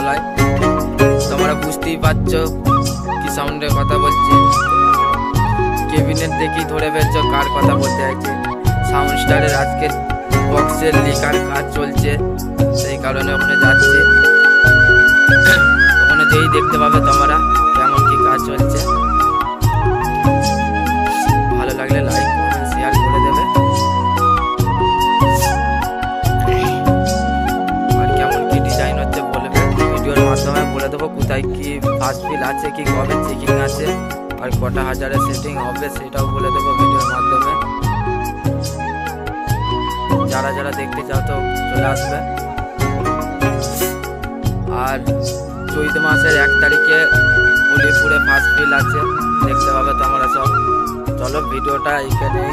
তলায় তোমরা বুঝতেই পারছ কি সাউন্ডে কথা বলছে। কেবিনেট দেখি ধরে ফেলছ কার কথা বলতে আছে সাউন্ড স্টারের আজকে বক্সের লিকার কাজ চলছে, সেই কারণে ওখানে যাচ্ছে। ওখানে যেই দেখতে পাবে তোমরা, কেমন কি কাজ চলছে। ফার্স্ট ফিল আছে কি কবে চেকিং আছে আর কটা হাজারে সেটিং হবে সেটাও বলে দেবো ভিডিওর মাধ্যমে। যারা যারা দেখতে চাও তো চলে আসবে। আর চৈত মাসের এক তারিখে হলিপুরে ফার্স্ট ফিল আছে, দেখতে পাবে তোমরা সব। চলো ভিডিওটা এখানে।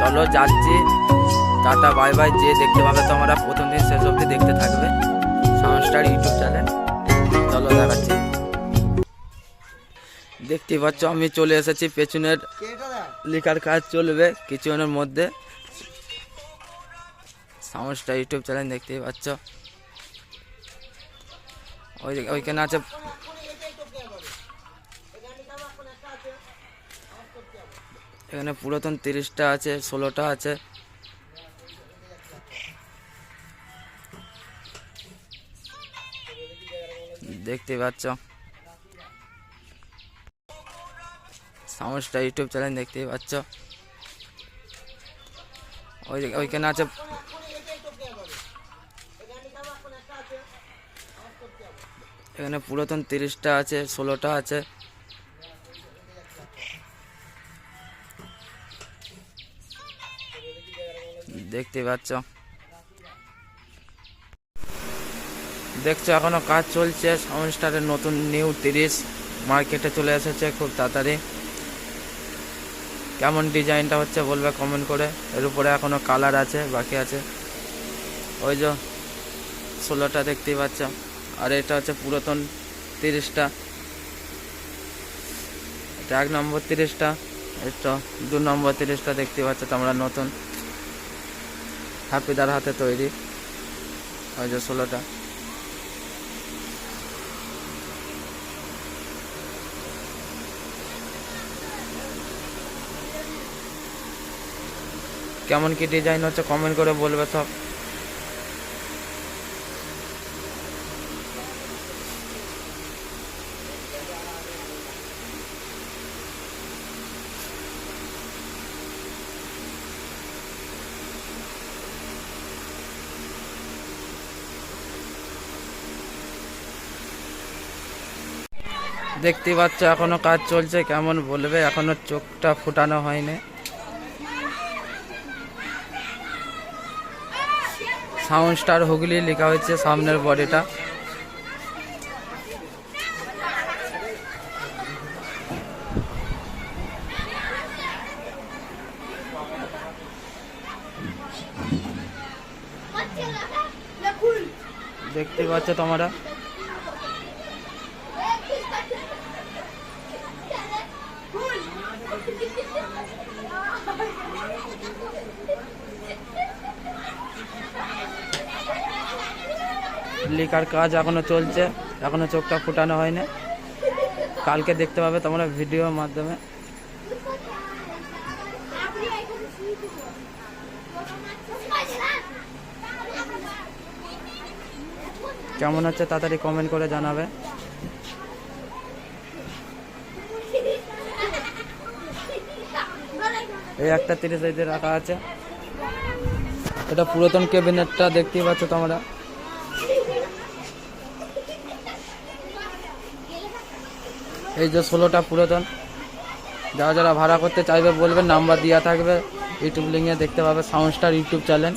চলো যাচ্ছি। টাটা বাই বাই যে দেখতে পাবে তোমরা প্রথম দিন শেষ অবধি দেখতে থাকবে। Soundstar YouTube channel. দেখতেই পাচ্ছ, আমি চলে এসেছি পেছনের লেখার কাজ চলবে কিছুক্ষণের মধ্যে। সাউন্ডস্টার ইউটিউব চ্যানেল দেখতেই পাচ্ছ। ওই ওইখানে আছে। এখানে পুরাতন তিরিশটা আছে, ষোলোটা আছে। দেখতে পাচ্ছ। সাউন্ডস্টার ইউটিউব চ্যানেল দেখতেই পাচ্ছ। ওই ওইখানে আছে। এখানে পুরাতন তিরিশটা আছে, ষোলোটা আছে। দেখতে পাচ্ছ। দেখছ, এখনও কাজ চলছে। সাউন্ড স্টারের নতুন নিউ তিরিশ মার্কেটে চলে এসেছে খুব তাড়াতাড়ি। কেমন ডিজাইনটা হচ্ছে বলবে কমেন্ট করে। এর উপরে এখনও কালার আছে, বাকি আছে। ওই যে ষোলোটা দেখতেই পাচ্ছ। আর এটা হচ্ছে পুরাতন তিরিশটা। এটা এক নম্বর তিরিশটা। এটা দু নম্বর তিরিশটা দেখতে পাচ্ছ তোমরা নতুন। হাফিদার হাতে তৈরি। ওই যে ষোলোটা। কেমন কি ডিজাইন হচ্ছে কমেন্ট করে বলবে সব। দেখতে পাচ্ছ এখনও কাজ চলছে, কেমন বলবে? এখনও চোখটা ফুটানো হয়নি। সাউন্ড স্টার হুগলি লেখা হয়েছে সামনের বডিটা। দেখতে পাচ্ছ তোমরা? লেখার কাজ এখনও চলছে, এখনও চোখটা ফুটানো হয়নি। কালকে দেখতে পাবে তোমরা ভিডিওর মাধ্যমে। কেমন হচ্ছে তাড়াতাড়ি কমেন্ট করে জানাবে। এই একটা তিরিশ রাখা আছে। এটা পুরাতন ক্যাবিনেটটা দেখতেই পাচ্ছ তোমরা। এই যে ষোলোটা পুরাতন। যারা যারা ভাড়া করতে চাইবে বলবেন নাম্বার দেওয়া থাকবে। ইউটিউব লিঙ্কে দেখতে পাবে সাউন্ড স্টার ইউটিউব চ্যানেল।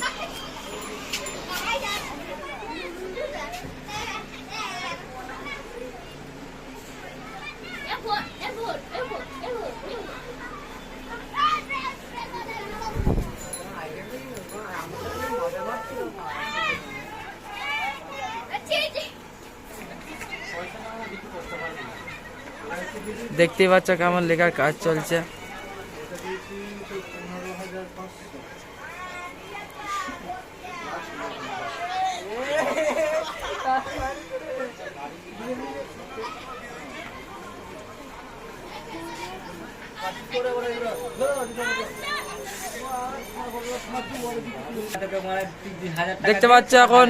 দেখতেই পাচ্ছ কেমন লেখার কাজ চলছে। দেখতে পাচ্ছ এখন।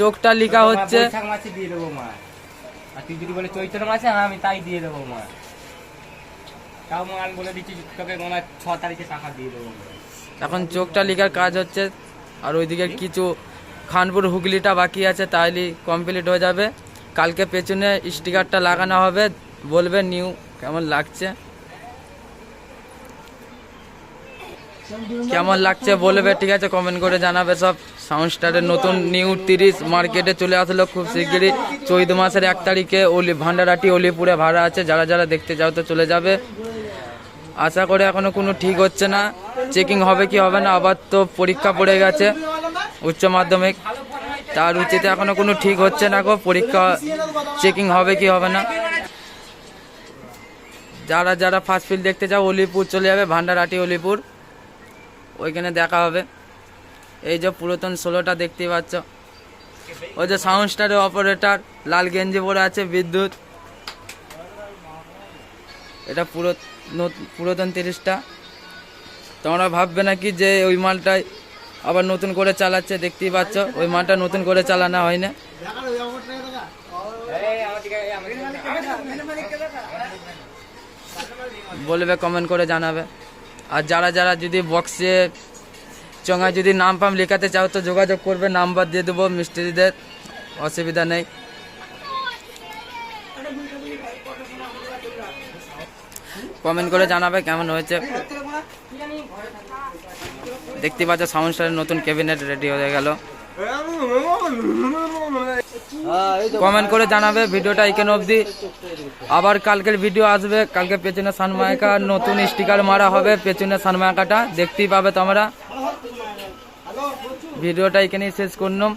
চোখটা লিখা হচ্ছে। দিয়ে দেবো মা। আর তুই যদি বলে চৈত্র মাসে হ্যাঁ আমি তাই দিয়ে দেবো মা। তাও মা আমি বলে দিচ্ছি তোকে মনে হয় ছ তারিখে টাকা দিয়ে দেবো এখন চোখটা লিখার কাজ হচ্ছে আর ওইদিকে কিছু খানপুর হুগলিটা বাকি আছে তাইলে কমপ্লিট হয়ে যাবে। কালকে পেছনে স্টিকারটা লাগানো হবে বলবে নিউ কেমন লাগছে? কেমন লাগছে বলবে, ঠিক আছে কমেন্ট করে জানাবে সব। সাউন্ড স্টারের নতুন নিউ তিরিশ মার্কেটে চলে আসলো খুব শিগগিরই। চৈত মাসের এক তারিখে অলি, ভান্ডারাটি অলিপুরে ভাড়া আছে, যারা যারা দেখতে যাও তো চলে যাবে। আশা করে এখনও কোনো ঠিক হচ্ছে না। চেকিং হবে কি হবে না, আবার তো পরীক্ষা পড়ে গেছে উচ্চ মাধ্যমিক। তার উচিতে এখনও কোনো ঠিক হচ্ছে না গো, পরীক্ষা চেকিং হবে কি হবে না। যারা যারা ফার্স্ট ফিল্ড দেখতে যাও, অলিপুর চলে যাবে, ভান্ডারাটি অলিপুর। ওইখানে দেখা হবে। এই যে পুরাতন ষোলোটা দেখতেই পাচ্ছ। ওই যে সাউন্ড স্টারের অপারেটর লাল গেঞ্জি পরে আছে, বিদ্যুৎ। এটা পুরো পুরাতন তিরিশটা। তোমরা ভাববে নাকি যে ওই মালটাই আবার নতুন করে চালাচ্ছে, দেখতেই পাচ্ছ, ওই মালটা নতুন করে চালানো হয় না। বলবে কমেন্ট করে জানাবে। আর যারা যারা যদি বক্সে চঙায় যদি নাম ফাম লেখাতে চাও তো যোগাযোগ করবে নাম্বার দিয়ে দেবো মিস্ত্রিদের অসুবিধা নেই কমেন্ট করে জানাবে কেমন হয়েছে দেখতে পাচ্ছ সাউন্ড নতুন ক্যাবিনেট রেডি হয়ে গেল কমেন্ট করে জানাবে ভিডিওটা এখানে অবধি। আবার কালকের ভিডিও আসবে কালকে পেছনে সানমায়কা, নতুন স্টিকার মারা হবে, পেছনে সানমায়কাটা, দেখতেই পাবে তোমরা। ভিডিওটা এখানেই শেষ করলাম।